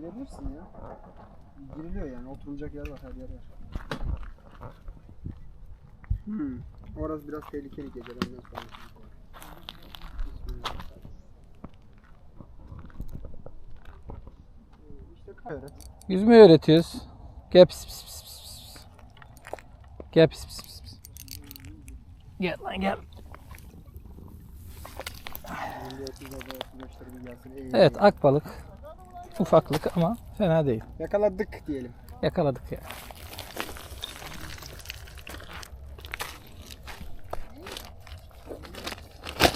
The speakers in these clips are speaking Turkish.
Girebilirsin ya. Giriliyor yani. Oturulacak yer var. Her yer var. Hmm. Orası biraz tehlikeli gece. Benden sonra. Bismillah. Hmm, İşte öğret. Yüzme öğretiyoruz. Gel pis pis pis pis pis. Gel pis pis pis pis. Gel lan gel. Şimdi 30'larda 35'leri bir gelsin. Eğil, Evet akbalık. Ufaklık ama fena değil. Yakaladık diyelim. Yakaladık ya.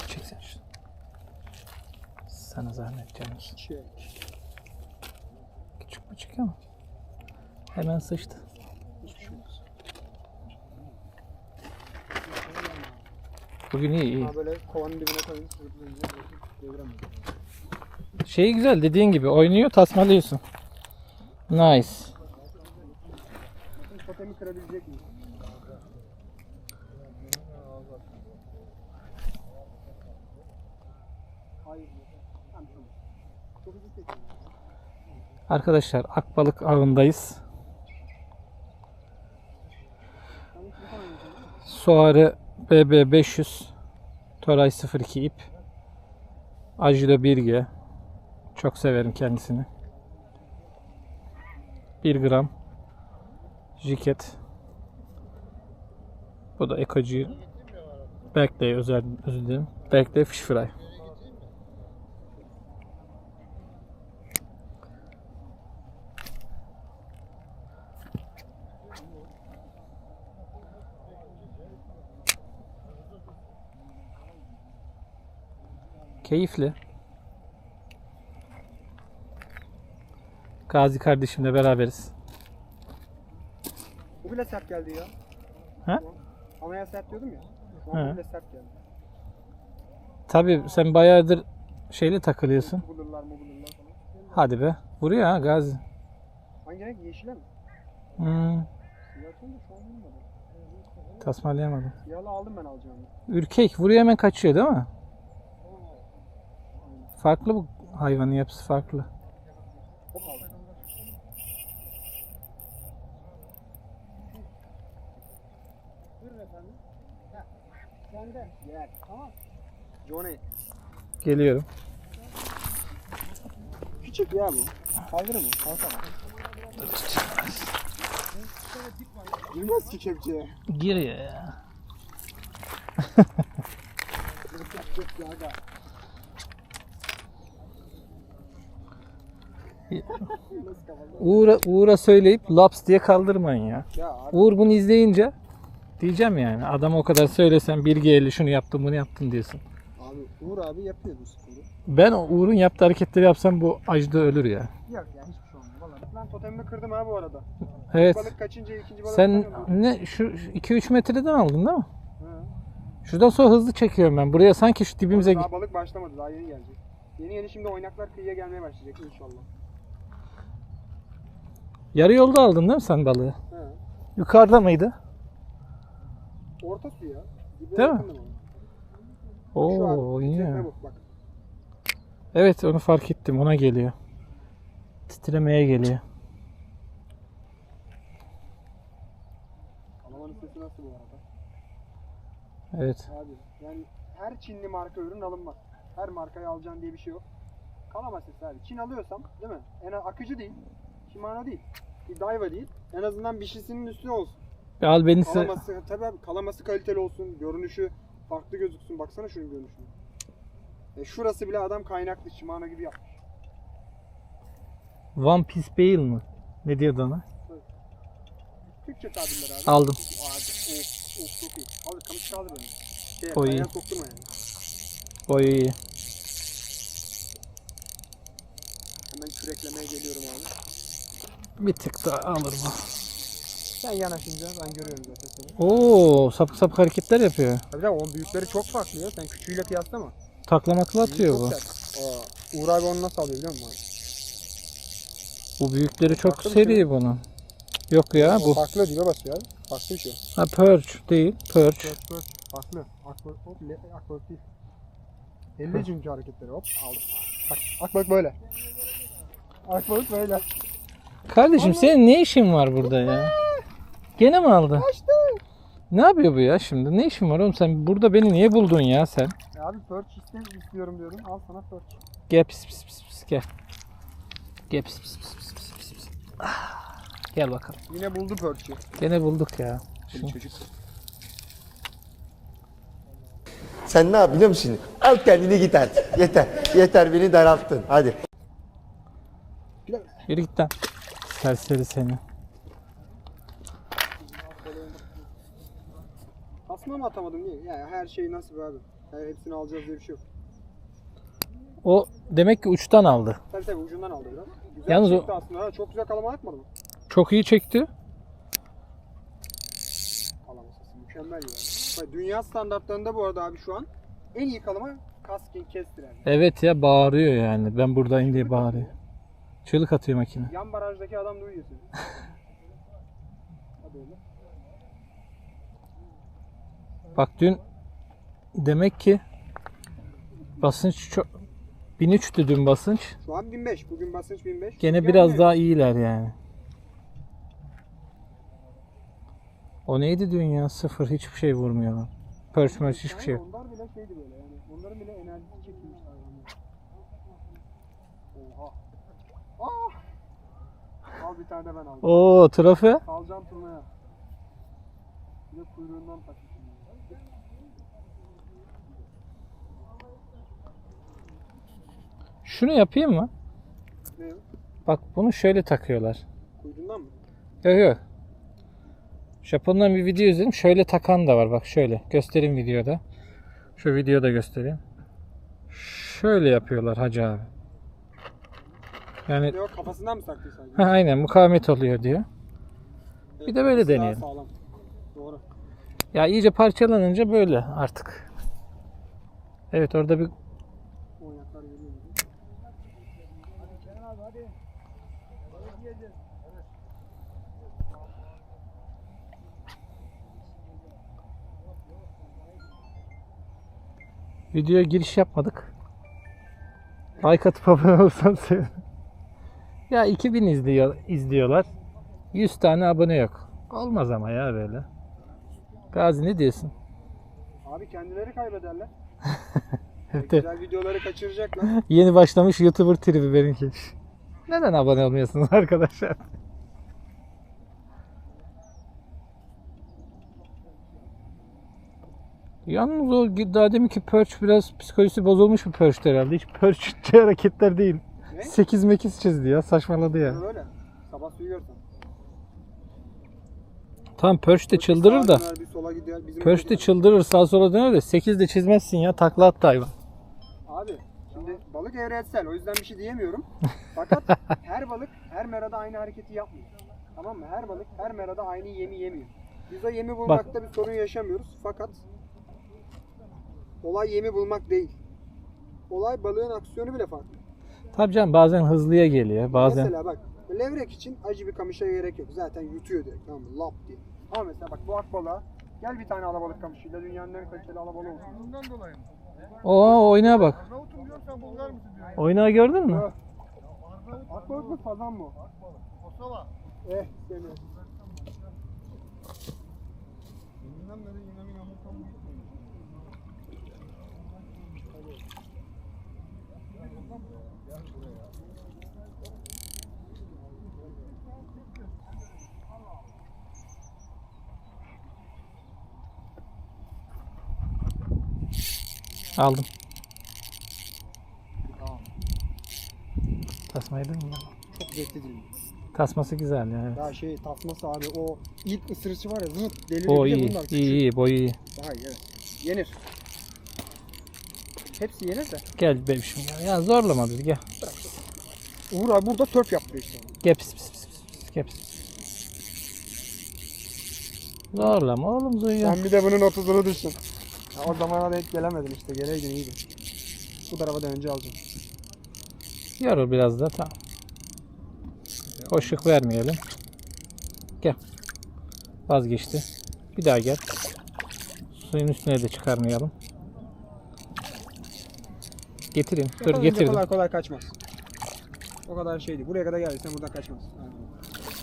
Çeksen şunu. Sana zahmet canım. Çek. Küçük küçük ama. Hemen sıçtı. Bugün iyi iyi. Ha böyle kovanın dibine koyun. Sırtlayınca deviremem. Şey güzel dediğin gibi oynuyor tasmalıyorsun. Nice. Arkadaşlar Akbalık ağındayız. Suarı BB500 Toray 02 ip. Ajilo 1G. Çok severim kendisini. 1 gram jiket. Bu da Ekoji Berkeley özel özür dilerim. Berkeley Fish Fry. Keyifli. Gazi kardeşimle beraberiz. Bu bile sert geldi ya. Ha? Anaya sert diyordum ya. Bu bile sert geldi. Tabi sen bayağıdır şeyle takılıyorsun. Bulurlar mı bulurlar falan. Hadi be. Vuruyor ha Gazi. Hangi renk? Yeşile mi? Hmm, Siyah da şu an bulmadım. tasmalayamadım. Siyahlı aldım ben alacağımı. Ürkek vuruyor hemen kaçıyor değil mi? Farklı bu hayvanın yapısı farklı. Hop aldım. Sen de. Gel. Tamam. Johnny. Geliyorum. Küçük ya bu. Kaldırır mı? Kalkar. Girmez ki kepçeye. Giriyor ya. Uğur'a, Uğur'a söyleyip laps diye kaldırmayın ya. Ya Uğur bunu izleyince diyeceğim yani. Adama o kadar söylesen bir eli şunu yaptın bunu yaptın diyorsun. Abi Uğur abi yapıyor bu sporu. Ben o Uğur'un yaptığı hareketleri yapsam bu acıda ölür ya. Yok ya hiçbir şey olmuyor. Vallahi ben totemimi kırdım ha bu arada. Evet. Balık kaçınca ikinci balık Sen ne şu 2-3 metreden aldın değil mi? He. Şuradan sonra hızlı çekiyorum ben. Buraya sanki şu dibimize Daha balık başlamadı daha yeni gelecek. Yeni yeni şimdi oynaklar kıyıya gelmeye başlayacak inşallah. yarı yolda aldın değil mi sen balığı? He. Yukarıda mıydı? Orta su ya. Dibe Değil mi? yakınım ama. Şu an Oo iyi. bak. Evet onu fark ettim. Ona geliyor. Titremeye geliyor. Kalamanın sesi nasıl bu arada? Evet. Abi yani her Çinli marka ürün alınmaz. Her markayı alacaksın diye bir şey yok. Kalama sesi abi. Çin alıyorsam değil mi? En akıcı değil. Shimano değil. Bir Daiwa değil. En azından bir şeysinin üstüne olsun. Bir al beni se- Kalaması, tabii abi kalaması kaliteli olsun. Görünüşü farklı gözüksün. Baksana şunun görünüşüne. E şurası bile adam kaynaklı Shimano gibi yapmış. One Piece Bale mı? Ne diyordu ona? Türkçe tabirler abi. Aldım. Abi, of, of çok iyi. Abi kamış kaldır beni. Şey, O iyi. ayağa sokturma yani. Boyu iyi. Hemen küreklemeye geliyorum abi. Bir tık daha alır bu. Sen yanaşınca ben görüyorum zaten seni. Oo, sapık sapık hareketler yapıyor. Tabii de onun büyükleri çok farklı ya. Sen küçüğüyle kıyaslama. Taklamakla atıyor Büyüğü bu. Aa, Uğur abi onu nasıl alıyor biliyor musun? abi? Bu büyükleri çok Farklı bir seri şey. bunun. Yok ya O bu. farklı dibe basıyor abi. Farklı bir şey. Ha perch değil. Perch. Pört pört. Farklı. Hop. Le, değil. Elle çünkü hareketleri hop aldım. Bak, bak böyle. Akbalık böyle. Kardeşim senin ne işin var burada ya? Gene mi aldı? Kaçtı. Ne yapıyor bu ya şimdi? Ne işin var oğlum sen burada beni niye buldun ya sen? Ya abi perch iste- istiyorum diyordun. Al sana perch. Gel pis pis pis pis gel. Gel pis pis pis pis pis pis pis. Ah, Gel bakalım. Yine buldu perch'ü. Gene bulduk ya. Çocuk. Sen ne yap biliyor musun şimdi? Al kendini git artık. Yeter. Yeter beni daralttın. Hadi. yürü git lan. Serseri seni. Tasma mı atamadım niye? Ya her şey nasip abi. Yani hepsini alacağız diye bir şey yok. O demek ki uçtan aldı. Tabii tabii ucundan aldı biraz. Güzel Yalnız o- aslında. Ha, çok güzel kalama atmadı mı? Çok iyi çekti. Kalamasası mükemmel ya. Bak, dünya standartlarında bu arada abi şu an en iyi kalama Kaskin Kestiren. Evet ya bağırıyor yani. Ben buradayım diye bağırıyor. Çığlık atıyor makine. Yan barajdaki adam duyuyor seni. Hadi öyle. Bak dün demek ki basınç çok 1003'tü dün basınç. Şu an 1005. Bugün basınç 1005. Gene Yani biraz daha iyiler yani. O neydi dün ya? Sıfır hiçbir şey vurmuyorlar. Perch merch hiçbir şey yok. Onlar bile şeydi böyle yani. Onların bile enerjisi çekilmiş hayvanlar. Oha. Ah! Al bir tane de ben aldım. Oo trafe. Alacağım turnaya. Bir de kuyruğundan takmışım. Şunu yapayım mı? Ne? Bak bunu şöyle takıyorlar. Kuyruğundan mı? Yok yok. Japon'dan bir video izledim. Şöyle takan da var. Bak şöyle. Göstereyim videoda. Şu videoda göstereyim. Şöyle yapıyorlar hacı abi. Yani Yok kafasından mı saklıyor sadece? ha, aynen mukavemet oluyor diyor. Evet, de böyle ikisi daha deneyelim. Sağlam. Doğru. Ya iyice parçalanınca böyle artık. Evet orada bir Oynaklar geliyor. Hadi Kenan abi hadi. Balık yiyeceğiz. Evet. Videoya giriş yapmadık. Like atıp abone olursan sevinirim. Ya 2000 izliyor, izliyorlar. 100 tane abone yok. Olmaz ama ya böyle. Gazi ne diyorsun? Abi kendileri kaybederler. Evet. Güzel videoları kaçıracaklar. Yeni başlamış YouTuber tribi benimki. Neden abone olmuyorsunuz arkadaşlar? Yalnız o daha deminki perch biraz psikolojisi bozulmuş bir perch herhalde. Hiç perch hareketler değil. Ne? 8 mekiz çizdi ya saçmaladı ya. Böyle. Sabah suyu görsen. Tamam perch de çıldırır da. Perch de çıldırır sağa sola döner de 8 de çizmezsin ya takla attı hayvan. Abi şimdi balık evrensel o yüzden bir şey diyemiyorum. Fakat her balık her merada aynı hareketi yapmıyor. Tamam mı? Her balık her merada aynı yemi yemiyor. Biz o yemi bulmakta bir sorun yaşamıyoruz. Fakat olay yemi bulmak değil. Olay balığın aksiyonu bile farklı. Tabii canım bazen hızlıya geliyor bazen. Mesela bak levrek için acı bir kamışa gerek yok. Zaten yutuyor direkt tamam mı? Lap diye. Ama mesela bak bu akbalığa gel bir tane alabalık kamışıyla dünyanın en kaliteli alabalığı olsun. Bundan dolayı mı? Oo oynağa bak. Arnavut'um diyorsan Bulgar mısın diyor. Oynağı gördün mü? Akbalık mı sazan mı? Kosova. Eh seni. Bundan beri İnan'ın Amerika'nın gitmiyor. Aldım. Tasmayı da mı? Çok zevkli değil mi? Tasması güzel yani. Ya şey tasması abi o ilk ısırıcı var ya zıt deli O iyi, bunlar iyi, iyi, boyu iyi. Daha iyi evet. Yenir. Hepsi yenir de. Gel bebişim ya. Ya zorlama bizi gel. Uğur abi burada törp yapıyor işte. Gel pis pis pis pis. Gel pis. Zorlama oğlum Zuyu. Sen bir de bunun 30'unu düşün. Ya o zamana denk gelemedin işte geleydin iyiydi. Bu tarafa da önce alacağım. Yorul biraz da tamam. Boşluk vermeyelim. Gel. Vazgeçti. Bir daha gel. Suyun üstüne de çıkarmayalım. Getireyim. Dur getirdim. Kolay kolay kaçmaz. O kadar şeydi. Buraya kadar geldiysen buradan kaçmaz.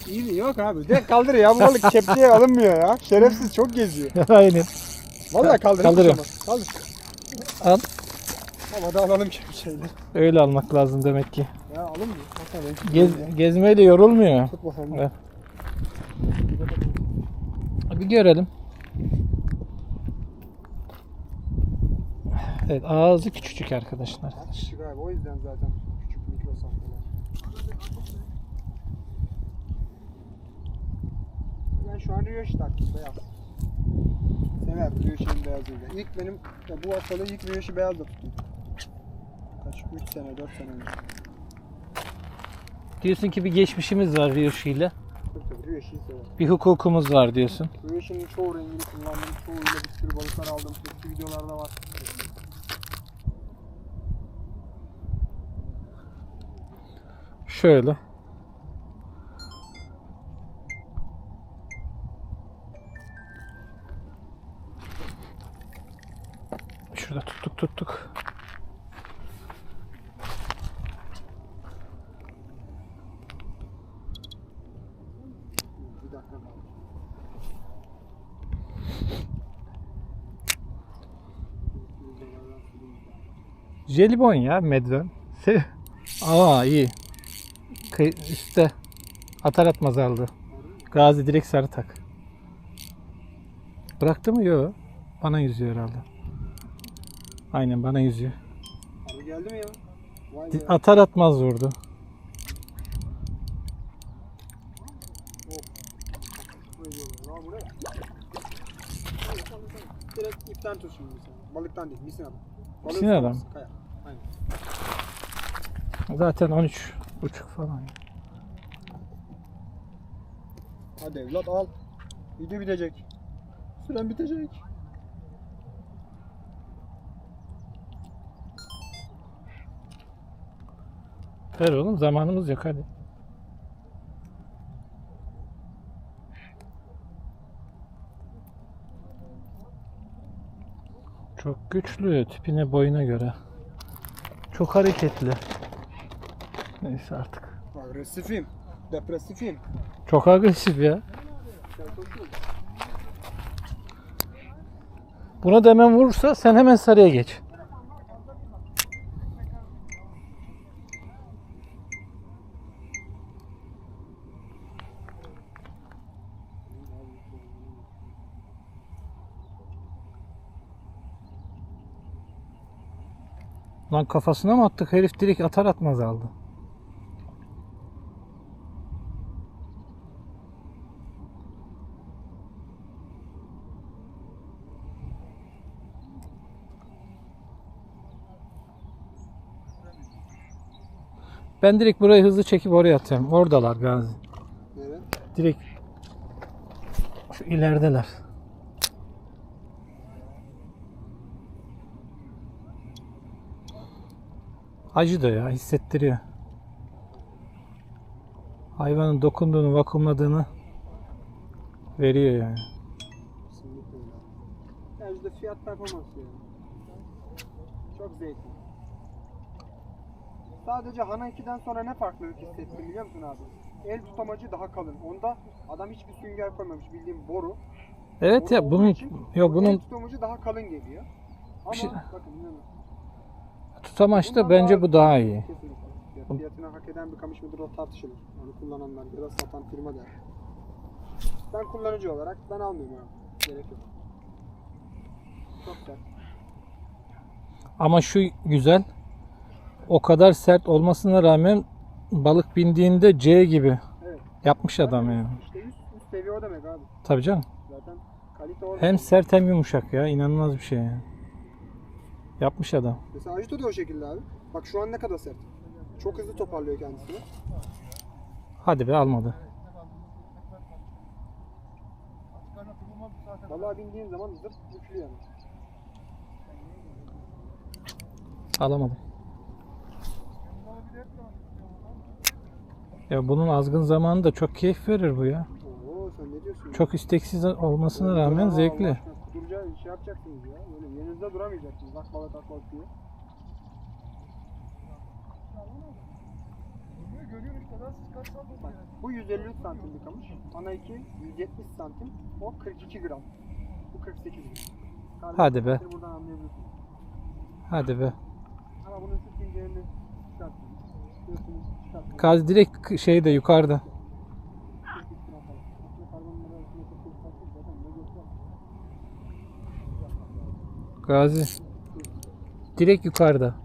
İyi mi? Yok abi. Direkt kaldır ya. Bu balık kepçeye alınmıyor ya. Şerefsiz çok geziyor. Aynen. Vallahi kaldır. Kaldırıyorum. Kaldır. Al. Havada alalım kepçeyle. Öyle almak lazım demek ki. Ya alın mı? Gez, gezmeyle yorulmuyor. Tut bakalım. Evet. Bir görelim. Evet ağzı küçücük arkadaşlar. Küçük abi. O yüzden zaten küçük mikro. Ben şu an Rioş taktım beyaz. Sever Rioş'un beyazıyla. İlk benim ya bu hastalığı ilk Rioş'u beyazla tuttum. Kaç? 3 sene 4 sene önce. Diyorsun ki bir geçmişimiz var Ryoshi ile. Tabii. Bir hukukumuz var diyorsun. Rioş'un çoğu rengini kullandım. Çoğuyla bir sürü balıklar aldım. Eski videolarda var. Şöyle. Şurada tuttuk tuttuk. Jelibon ya medven. Se Aa iyi. Kıy üstte. Atar atmaz aldı. Gazi direkt sarı tak. Bıraktı mı? Yok. Bana yüzüyor herhalde. Aynen bana yüzüyor. Abi geldi mi ya? Vay be. Atar atmaz vurdu. Hadi. Direkt ipten tut şimdi. Balıktan değil, misin adam. Balığı Misin adam. tutamazsın, Kaya. Aynen. Zaten 13 buçuk falan. Hadi evlat al. Video bitecek. Süren bitecek. Ver oğlum zamanımız yok hadi. Çok güçlü tipine boyuna göre. Çok hareketli. Neyse artık. Agresifim. Depresifim. Çok agresif ya. Buna da hemen vurursa sen hemen sarıya geç. Lan kafasına mı attık? Herif direkt atar atmaz aldı. Ben direkt burayı hızlı çekip oraya atıyorum. Oradalar Gazi. Evet. Direkt şu ilerideler. Acı da ya hissettiriyor. Hayvanın dokunduğunu, vakumladığını veriyor yani. Kesinlikle öyle. Ya işte fiyat performans yani. Çok zevkli. Sadece Hana 2'den sonra ne farklılık hissettim biliyor musun abi? El tutamacı daha kalın. Onda adam hiçbir sünger koymamış bildiğim boru. Evet Boru ya bunun yok o El bunun tutamacı daha kalın geliyor. Ama şey- bakın inanın. Tutamaçta bence bu daha iyi. Kesinlikle. Ya fiyatını hak eden bir kamış mıdır o tartışılır. Onu kullananlar ya da satan firma der. Ben kullanıcı olarak ben almıyorum abi. Gerek yok. Çok sert. Ama şu güzel. O kadar sert olmasına rağmen balık bindiğinde C gibi Evet. yapmış adam yani. İşte üst, üst seviye o demek abi. Tabii canım. Zaten kalite orada. Hem sert hem yumuşak ya. İnanılmaz bir şey yani. Yapmış adam. Mesela Ajito da o şekilde abi. Bak şu an ne kadar sert. Çok hızlı toparlıyor kendisini. Hadi be almadı. Vallahi bindiğin zaman zırt yüklü yani. Alamadım. Ya bunun azgın zamanı da çok keyif verir bu ya. Oo sen ne diyorsun? Çok isteksiz olmasına rağmen zevkli. Şey yapacaksınız ya. Böyle yerinizde duramayacaksınız. Bak balık bak balık diye. görüyorsun işte lan siz kaç santim Bak, bu 153 santim bir kamış. Ana 2 170 santim. O 42 gram. Bu 48 gram. Kardeşim, Hadi be. Buradan anlayabiliyorsun. Hadi be. Ama bunun süt zincirini çıkartın. Gazi direkt şeyde yukarıda. 42 gram falan. Aslında karbonları arasında çok çok farklı zaten ne göster. Gazi. Direkt yukarıda.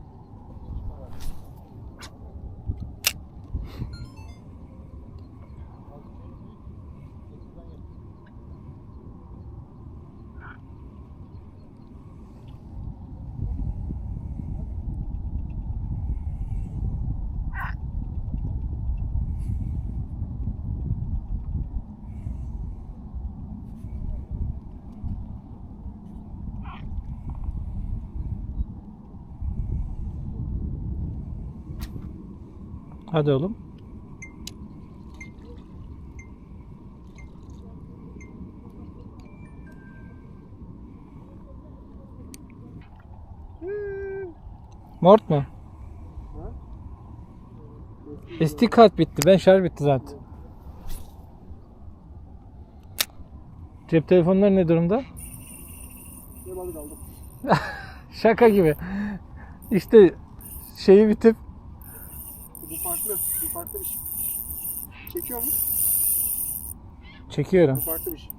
Hadi oğlum. Mort mu? Kart bitti. Ben şarj bitti zaten. Cep telefonları ne durumda? Şaka gibi. İşte şeyi bitip Bu farklı. Bu farklı bir şey. Çekiyor mu? çekiyorum. Bu farklı bir şey.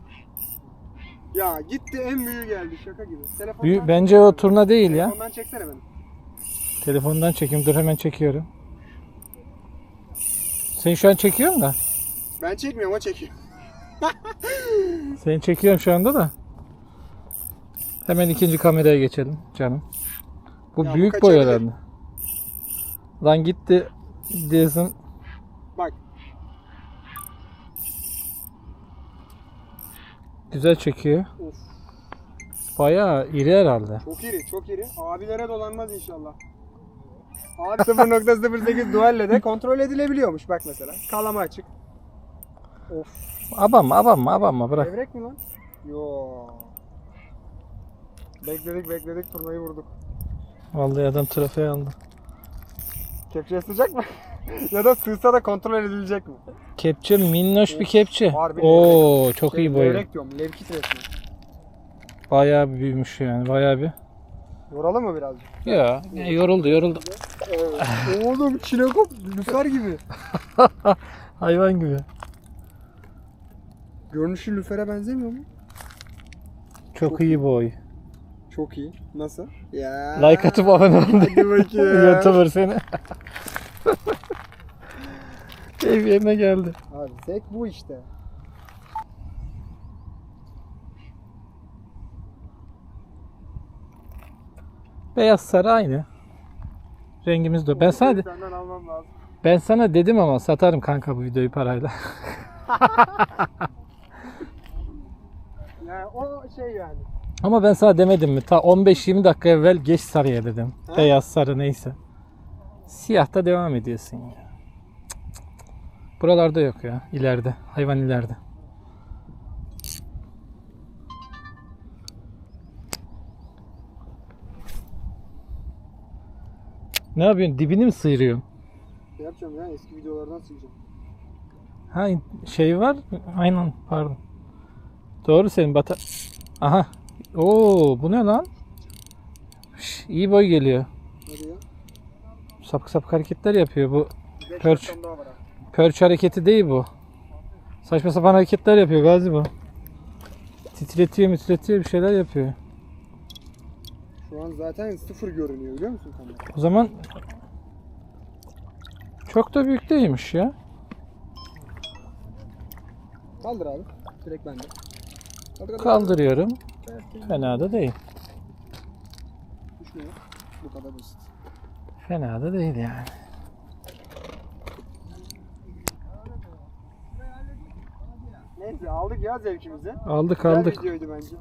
Ya gitti en büyüğü geldi şaka gibi. Telefondan Büyü- bence o turna değil ya. Telefondan çeksene beni. Telefondan çekeyim. Dur hemen çekiyorum. Seni şu an çekiyorum da. Ben çekmiyorum o çekiyor. Seni çekiyorum şu anda da. Hemen ikinci kameraya geçelim canım. Bu Ya bu büyük boy kaçabilir. herhalde. Lan gitti diyorsun. Bak Güzel çekiyor. of Bayağı iri herhalde. çok iri çok iri. Abilere dolanmaz inşallah. Abi 0.08 dualle de kontrol edilebiliyormuş bak mesela. Kalama açık. Of. Abanma abanma abanma bırak. Devrek mi lan? Yo. Bekledik bekledik turnayı vurduk. Vallahi adam trafiğe aldı. Kepçeye sığacak mı? ya da sığsa da kontrol edilecek mi? Kepçe minnoş bir kepçe. Harbi Oo çok iyi boyu. Levrek diyorum. Levkit resmi. Bayağı büyümüş yani bayağı bir. Yoralım mı birazcık? Ya yoruldu yoruldu. Oğlum çinekop lüfer gibi. Hayvan gibi. Görünüşü lüfere benzemiyor mu? Çok iyi boy. Çok iyi. Nasıl? Ya. Like atıp abone ol. Hadi bakayım. Youtuber seni. Ev yerine geldi. Abi zevk bu işte. Beyaz sarı aynı. Rengimiz de. Ben sana de- Senden almam lazım. ben sana dedim ama satarım kanka bu videoyu parayla. Yani o şey yani. Ama ben sana demedim mi? Ta 15-20 dakika evvel geç sarıya dedim. Ha? Beyaz sarı neyse. Siyahta devam ediyorsun ya. Buralarda yok ya. İleride. Hayvan ileride. Ne yapıyorsun? Dibini mi sıyırıyorsun? Ne yapacağım ya eski videolardan sileceğim. Ha şey var. Aynen pardon. Doğru senin bata. Aha. Oo bu ne lan? Şş, iyi boy geliyor. Sapık sapık hareketler yapıyor bu. Perç. Perç hareketi değil bu. Saçma sapan hareketler yapıyor Gazi bu. Titretiyor titretiyor bir şeyler yapıyor. Şu an zaten sıfır görünüyor biliyor musun kamera? O zaman çok da büyük değilmiş ya. Kaldır abi. Direkt bende. Kaldır. Kaldırıyorum. Fena da değil. Düşmüyor. Bu kadar basit. Fena da değil yani. Neyse aldık ya zevkimizi. Aldık Güzel aldık. videoydu bence.